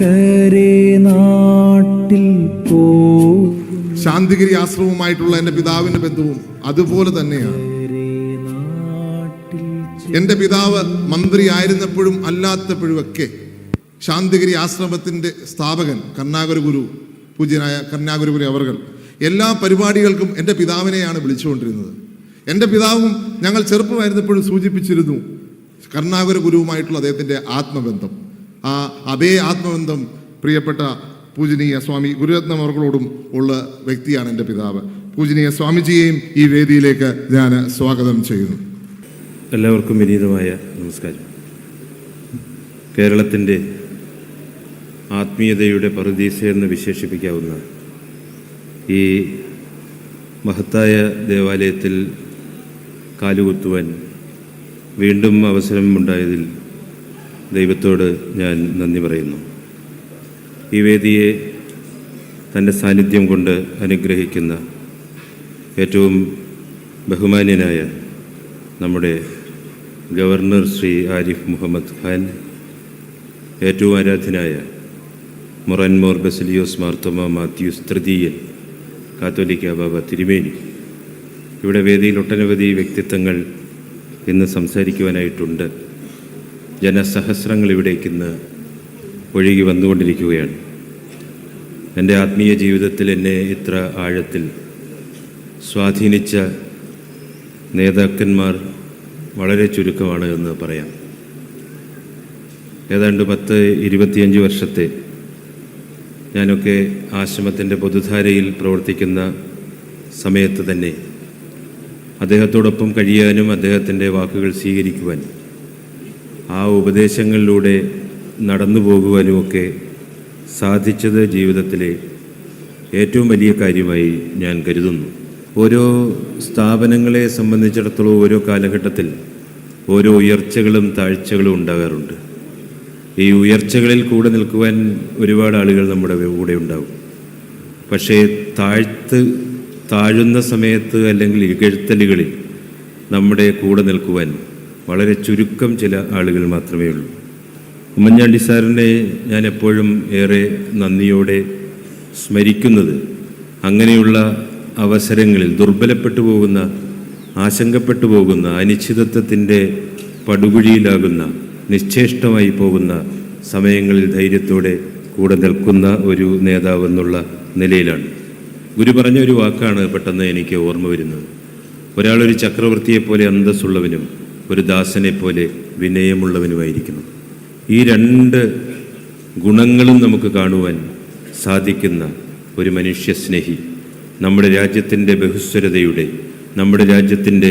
അക്കരെ നാട്ടിൽ പോ. ശാന്തിഗിരി ആശ്രമവുമായിട്ടുള്ള എന്റെ പിതാവിന്റെ ബന്ധവും അതുപോലെ തന്നെയാണ്. എന്റെ പിതാവ് മന്ത്രി ആയിരുന്നപ്പോഴും അല്ലാത്തപ്പോഴുമൊക്കെ ശാന്തിഗിരി ആശ്രമത്തിന്റെ സ്ഥാപകൻ കർണാകര ഗുരു പൂജ്യനായ കർണാകര അവർ അവർകൾ എല്ലാ പരിപാടികൾക്കും എന്റെ പിതാവിനെയാണ് വിളിച്ചുകൊണ്ടിരുന്നത്. എന്റെ പിതാവും ഞങ്ങൾ ചെറുപ്പമായിരുന്നപ്പോഴും സൂചിപ്പിച്ചിരുന്നു കർണാകര ഗുരുവുമായിട്ടുള്ള അദ്ദേഹത്തിന്റെ ആത്മബന്ധം. ആ അതേ ആത്മബന്ധം പ്രിയപ്പെട്ട പൂജനീയ സ്വാമി ഗുരുരത്നം അവർകളോടും ഉള്ള വ്യക്തിയാണ് എന്റെ പിതാവ്. പൂജനീയ സ്വാമിജിയെയും ഈ വേദിയിലേക്ക് ഞാൻ സ്വാഗതം ചെയ്യുന്നു. എല്ലാവർക്കും വിനീതമായ നമസ്കാരം. കേരളത്തിന്റെ ആത്മീയതയുടെ പറുദീസ എന്ന് വിശേഷിപ്പിക്കാവുന്ന ഈ മഹത്തായ ദേവാലയത്തിൽ കാലുകുത്തുവാൻ വീണ്ടും അവസരം ഉണ്ടായതിൽ ദൈവത്തോട് ഞാൻ നന്ദി പറയുന്നു. ഈ വേദിയെ തന്റെ സാന്നിധ്യം കൊണ്ട് അനുഗ്രഹിക്കുന്ന ഏറ്റവും ബഹുമാന്യനായ നമ്മുടെ ഗവർണർ ശ്രീ ആരിഫ് മുഹമ്മദ് ഖാൻ ഏറ്റവും ആരാധ്യനായ മൊറൻമോർ ബസിലിയോസ് മാർത്തോമ മാത്യൂസ് തൃതീയൻ കാത്തോലിക്ക ബാബ തിരുമേനി. ഇവിടെ വേദിയിൽ ഒട്ടനവധി വ്യക്തിത്വങ്ങൾ ഇന്ന് സംസാരിക്കുവാനായിട്ടുണ്ട്. ജനസഹസ്രങ്ങൾ ഇവിടേക്ക് ഇന്ന് ഒഴുകി വന്നുകൊണ്ടിരിക്കുകയാണ്. എന്റെ ആത്മീയ ജീവിതത്തിൽ എന്നെ ഇത്ര ആഴത്തിൽ സ്വാധീനിച്ച നേതാക്കന്മാർ വളരെ ചുരുക്കമാണ് എന്ന് പറയാം. ഏതാണ്ട് പത്ത് ഇരുപത്തിയഞ്ച് വർഷത്തെ ഞാനൊക്കെ ആശ്രമത്തിന്റെ പൊതുധാരയിൽ പ്രവർത്തിക്കുന്ന സമയത്ത് തന്നെ അദ്ദേഹത്തോടൊപ്പം കഴിയാനും അദ്ദേഹത്തിന്റെ വാക്കുകൾ സ്വീകരിക്കുവാൻ ആ ഉപദേശങ്ങളിലൂടെ നടന്നു പോകുവാനുമൊക്കെ സാധിച്ചത് ജീവിതത്തിലെ ഏറ്റവും വലിയ കാര്യമായി ഞാൻ കരുതുന്നു. ഓരോ സ്ഥാപനങ്ങളെ സംബന്ധിച്ചിടത്തോളം ഓരോ കാലഘട്ടത്തിൽ ഓരോ ഉയർച്ചകളും താഴ്ചകളും ഉണ്ടാകാറുണ്ട്. ഈ ഉയർച്ചകളിൽ കൂടെ നിൽക്കുവാൻ ഒരുപാട് ആളുകൾ നമ്മുടെ കൂടെ ഉണ്ടാവും. പക്ഷേ താഴ്ത്ത് താഴുന്ന സമയത്ത് അല്ലെങ്കിൽ ഇകഴ്ത്തലുകളിൽ നമ്മുടെ കൂടെ നിൽക്കുവാൻ വളരെ ചുരുക്കം ചില ആളുകൾ മാത്രമേ ഉള്ളൂ. ഉമ്മൻചാണ്ടി സാറിനെ ഞാൻ എപ്പോഴും ഏറെ നന്ദിയോടെ സ്മരിക്കുന്നത് അങ്ങനെയുള്ള അവസരങ്ങളിൽ ദുർബലപ്പെട്ടു പോകുന്ന ആശങ്കപ്പെട്ടു പോകുന്ന അനിശ്ചിതത്വത്തിന്റെ പടുകുഴിയിലാകുന്ന നിശ്ചേഷ്ടമായി പോകുന്ന സമയങ്ങളിൽ ധൈര്യത്തോടെ കൂടെ നിൽക്കുന്ന ഒരു നേതാവെന്നുള്ള നിലയിലാണ്. ഗുരു പറഞ്ഞ ഒരു വാക്കാണ് പെട്ടെന്ന് എനിക്ക് ഓർമ്മ വരുന്നത്. ഒരാളൊരു ചക്രവർത്തിയെപ്പോലെ അന്തസ്സുള്ളവനും ഒരു ദാസനെ പോലെ വിനയമുള്ളവനുമായിരിക്കുന്നു. ഈ രണ്ട് ഗുണങ്ങളും നമുക്ക് കാണുവാൻ സാധിക്കുന്ന ഒരു മനുഷ്യസ്നേഹി നമ്മുടെ രാജ്യത്തിന്റെ ബഹുസ്വരതയുടെ നമ്മുടെ രാജ്യത്തിന്റെ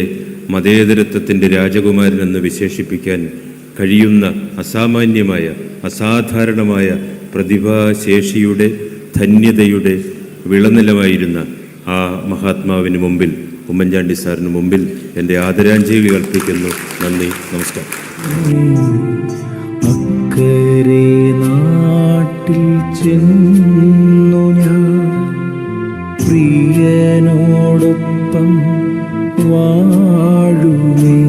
മതേതരത്വത്തിന്റെ രാജകുമാരൻ എന്ന് വിശേഷിപ്പിക്കാൻ കഴിയുന്ന അസാമാന്യമായ അസാധാരണമായ പ്രതിഭാശേഷിയുടെ ധന്യതയുടെ വിളനിലമായിരുന്ന ആ മഹാത്മാവിന് മുമ്പിൽ ഉമ്മൻചാണ്ടി സാറിന് മുമ്പിൽ എന്റെ ആദരാഞ്ജലി അർപ്പിക്കുന്നു. നന്ദി നമസ്കാരം. അക്കരെ നാട്ടിൽ ചെന്നു ഞാൻ പ്രിയനോടൊപ്പം വാഴുമേ.